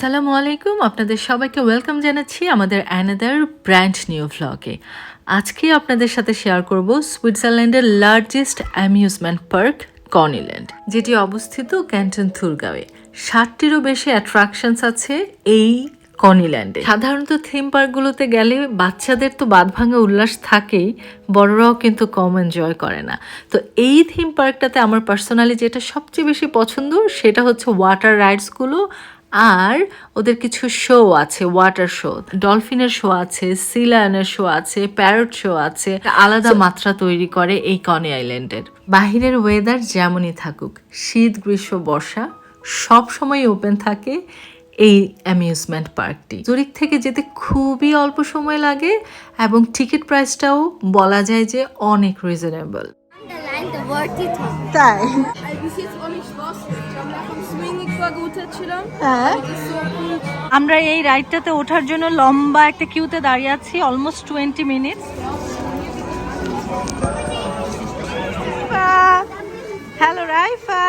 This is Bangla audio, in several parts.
সালামু আলাইকুম, আপনাদের সবাইকে ওয়েলকাম জানাচ্ছি আমাদের অ্যানাদার ব্র্যান্ড নিউ ভ্লগে আজকে আপনাদের সাথে শেয়ার করব সুইজারল্যান্ডের লার্জেস্ট অ্যামিউজমেন্ট পার্ক কনিল্যান্ড যেটি অবস্থিত ক্যান্টন থুরগাঁওয়ে ষাটটিরও বেশি অ্যাট্রাকশনস আছে এই কনিল্যান্ডে। সাধারণত থিম পার্কগুলোতে গেলে বাচ্চাদের তো বাদ বাঁধভাঙা উল্লাস থাকেই বড়রাও কিন্তু কম এনজয় করে না। তো এই থিম পার্কটাতে আমার পার্সোনালি যেটা সবচেয়ে বেশি পছন্দ সেটা হচ্ছে ওয়াটার রাইডসগুলো আর ওদের কিছু শো আছে ওয়াটার শো। ডলফিনের শো আছে সি লায়নের শো আছে প্যারট শো আছে। আলাদা মাত্রা তৈরি করে এই কনি আইল্যান্ডের। বাহিরের ওয়েদার যেমনই থাকুক শীত গ্রীষ্ম বর্ষা সব সময় ওপেন থাকে। এই অ্যামিউজমেন্ট পার্কটি। জুরিক থেকে যেতে খুবই অল্প সময় লাগে এবং টিকিট প্রাইসটাও বলা যায় যে অনেক রিজনেবল. তাই? হ্যাঁ. আমরা এই রাইডটাতে ওঠার জন্য লম্বা একটা কিউতে দাঁড়িয়ে আছি almost twenty minutes hello Raifa.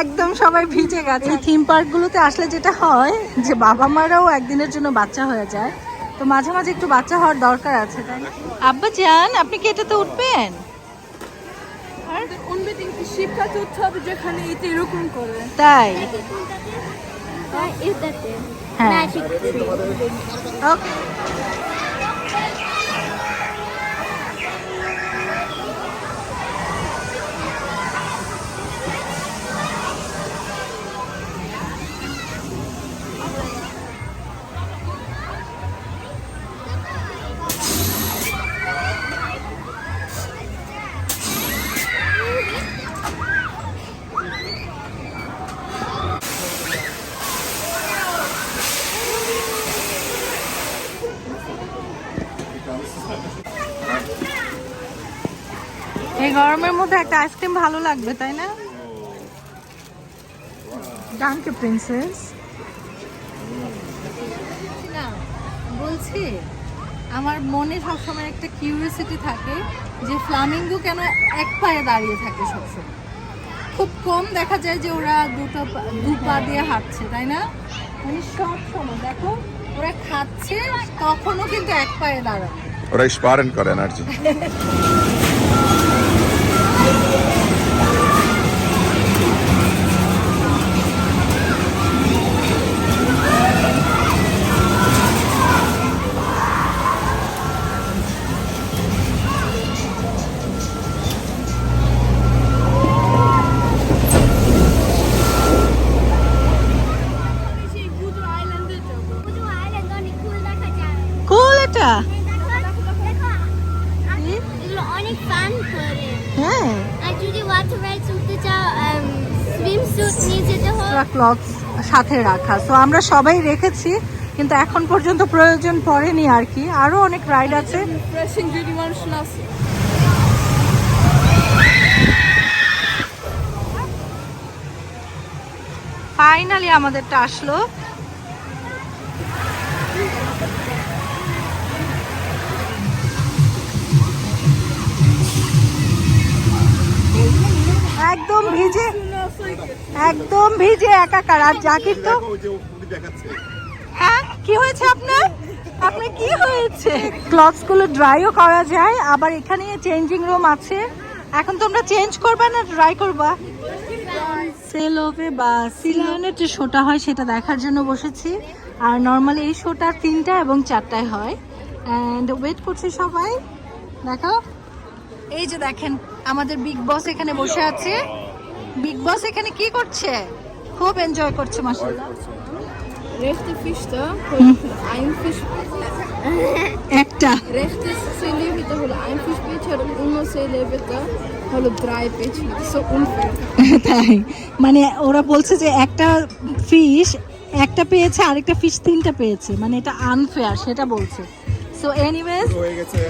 একদম সবাই ভিজে গেছে। এই থিম পার্কগুলোতে আসলে যেটা হয় যে বাবা মারাও একদিনের জন্য বাচ্চা হয়ে যায়। তো মাঝে মাঝে একটু বাচ্চা হওয়ার দরকার আছে তাই না? আব্বা যান আপনি কি এটাতে উঠবেন? যেখানে এতে এরকম করে? তাই? হ্যাঁ ওকে মধ্যে একটা আইসক্রিম ভালো লাগবে তাই না? ডানকে প্রিন্সেস। না বলছি আমার মনে সবসময় একটা কিউরিয়াসিটি থাকে যে ফ্লামিঙ্গো কেন এক পায়ে দাঁড়িয়ে থাকে সবসময়? খুব কম দেখা যায় যে ওরা দুটো দু পা দিয়ে হাঁটছে তাই না? মানে সব সময় দেখো ওরা খাচ্ছে তখনও কিন্তু এক পায়ে দাঁড়ায়। ওরা স্পারেন করে এনার্জি এক্সট্রা ক্লথস সাথে রাখা। সো আমরা সবাই রেখেছি কিন্তু এখন পর্যন্ত প্রয়োজন পড়েনি আর কি। আরও অনেক রাইড আছে। ফাইনালি আমাদেরটা আসলো। একদম ভিজে একদম ভিজে, একাকার। আর জাকির তো হ্যাঁ? কি হয়েছে আপনার? আপনার কি হয়েছে? ক্লথসগুলো ড্রাইও করা যায়, আবার এখানে চেঞ্জিং রুম আছে। এখন তোমরা চেঞ্জ করবে না ড্রাই করবা? সেল বা সিলিয়নের যে শোটা হয় সেটা দেখার জন্য বসেছি। আর নর্মালি এই শোটা তিনটা এবং চারটায় হয়। অ্যান্ড ওয়েট করছি সবাই। দেখো এই যে দেখেন, আমাদের বিগ বস এখানে বসে আছে। বিগ বস এখানে কি করছে? খুব এনজয় করছে Rechte ein Fisch. একটা। Rechte ein so unfair. তাই। মানে ওরা বলছে যে একটা ফিশ একটা পেয়েছে আরেকটা ফিশ তিনটা পেয়েছে। মানে এটা আনফেয়ার সেটা বলছে। সো এনিওয়েজ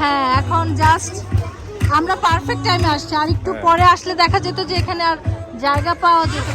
হ্যাঁ এখন জাস্ট আমরা পারফেক্ট টাইমে আসছি। আর একটু পরে আসলে দেখা যেত যে এখানে আর জায়গা পাওয়া যেত।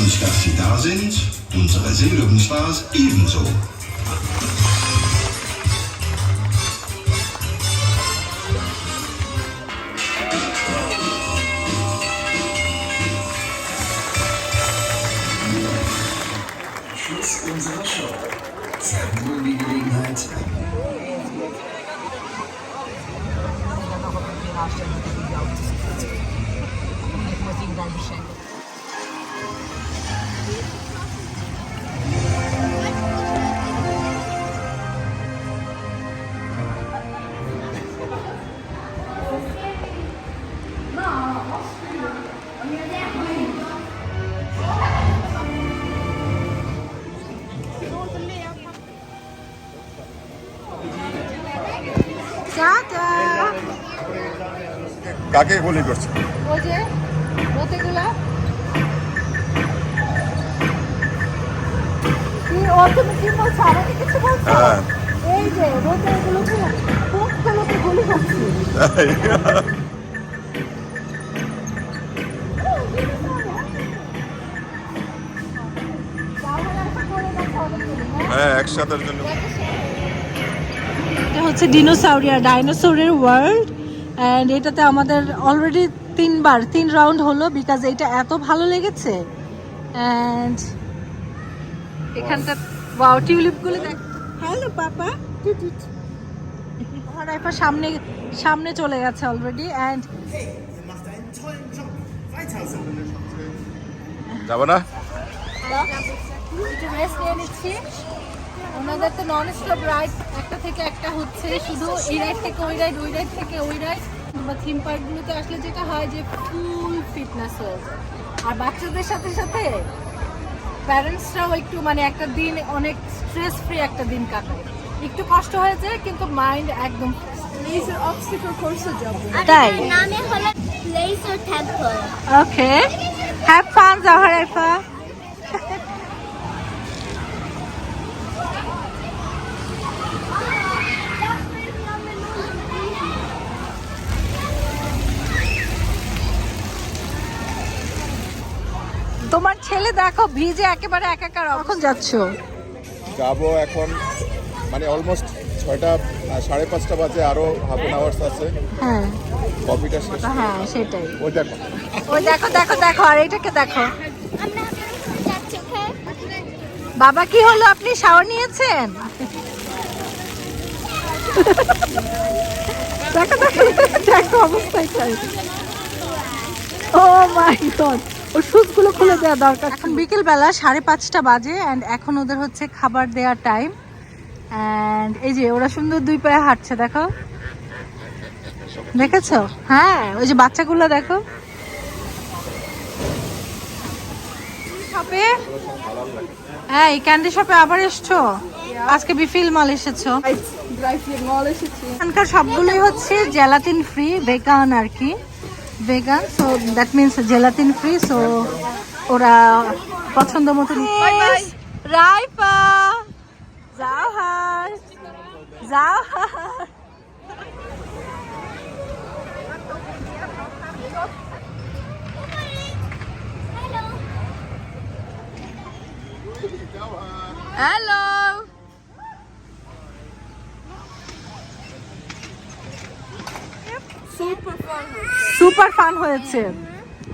uns, dass Sie da sind. Unsere Seelungen ebenso. Schluss unserer Show. Zeiten nun die Gelegenheit. Darstellung, die wir auf das Bild. Ich muss Ihnen dann beschenken. কাকে গুলি করছে? ওই যে মতিগুলা। কি ও তুমি কি বলছো? আমাকে কিছু বলছো? হ্যাঁ। এই যে রোদে কোনগুলোকে গুলি করছি। হ্যাঁ একসাথের জন্য। এটা হচ্ছে ডিনোসাউরিয়া ডাইনোসরের ওয়ার্ল্ড অ্যান্ড এটাতে আমাদের অলরেডি তিনবার তিন রাউন্ড হলো বিকজ এটা এত ভালো লেগেছে। অ্যান্ড এখানটা ওয়াও টিউলিপগুলো দেখ। Hello papa. রাইফা সামনে সামনে চলে গেছে অলরেডি অ্যান্ড যাব না? ওনাদের তো নন স্টপ রাইড একটা থেকে একটা হচ্ছে শুধু এই রাইড থেকে ওই রাইড ওই রাইড থেকে ওই রাইড বা থিম পার্কগুলোতে আসলে যেটা হয় যে ফুল ফিটনেস হয়ে যায়। আর বাচ্চাদের সাথে সাথে প্যারেন্টসরাও একটু মানে একটা দিন অনেক স্ট্রেস ফ্রি একটা দিন কাটায়। একটু কষ্ট হয়েছে কিন্তু মাইন্ড একদম Laser obstacle course যাব। তাই? নামে হলো laser temple okay have fun জাহার রাইফা তোমার ছেলে দেখো ভিজে একেবারে একাকার কখন যাচ্ছ? যাব এখন মানে অলমোস্ট ছয়টা সাড়ে পাঁচটা বাজে আরও হাফ এন আওয়ার্স আছে। হ্যাঁ। কফিটা শেষ। হ্যাঁ সেটাই। ওই দেখো। ওই দেখো দেখো দেখো আর এটাকে দেখো। আমরা যাচ্ছি ওকে? বাবা কি হলো? আপনি শাওয়ার নিয়েছেন? দেখো দেখো দেখো অবস্থায় চাই ও মাই গড ওর শুজগুলো খুলে দেওয়া দরকার এখন বিকেল বেলা সাড়ে পাঁচটা বাজে অ্যান্ড এখন ওদের হচ্ছে খাবার দেওয়ার টাইম অ্যান্ড এই যে ওরা সুন্দর দুই পায়ে হাঁটছে দেখো। দেখেছ? হ্যাঁ ওই যে বাচ্চাগুলো দেখো। শপে হ্যাঁ এই ক্যান্ডি শপে আবার এসছো? আজকে বিফিল মাল এসেছ। এখানকার সবগুলোই হচ্ছে জেলাটিন ফ্রি ভেগান আর কি। Vegan so that means gelatin free so ওরা পছন্দ মতো রাইফা যাও হার যাও হার হয়েছে।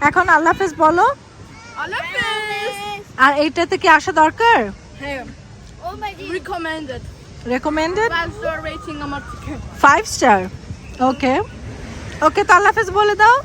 এখন আল্লাহ হাফেজ বলো। আর এইটাতে কি আসা দরকার? হ্যাঁ। ও my recommended recommended five star rating আমার ফাইভ স্টার ওকে ওকে তো আল্লাহ হাফেজ বলে দাও।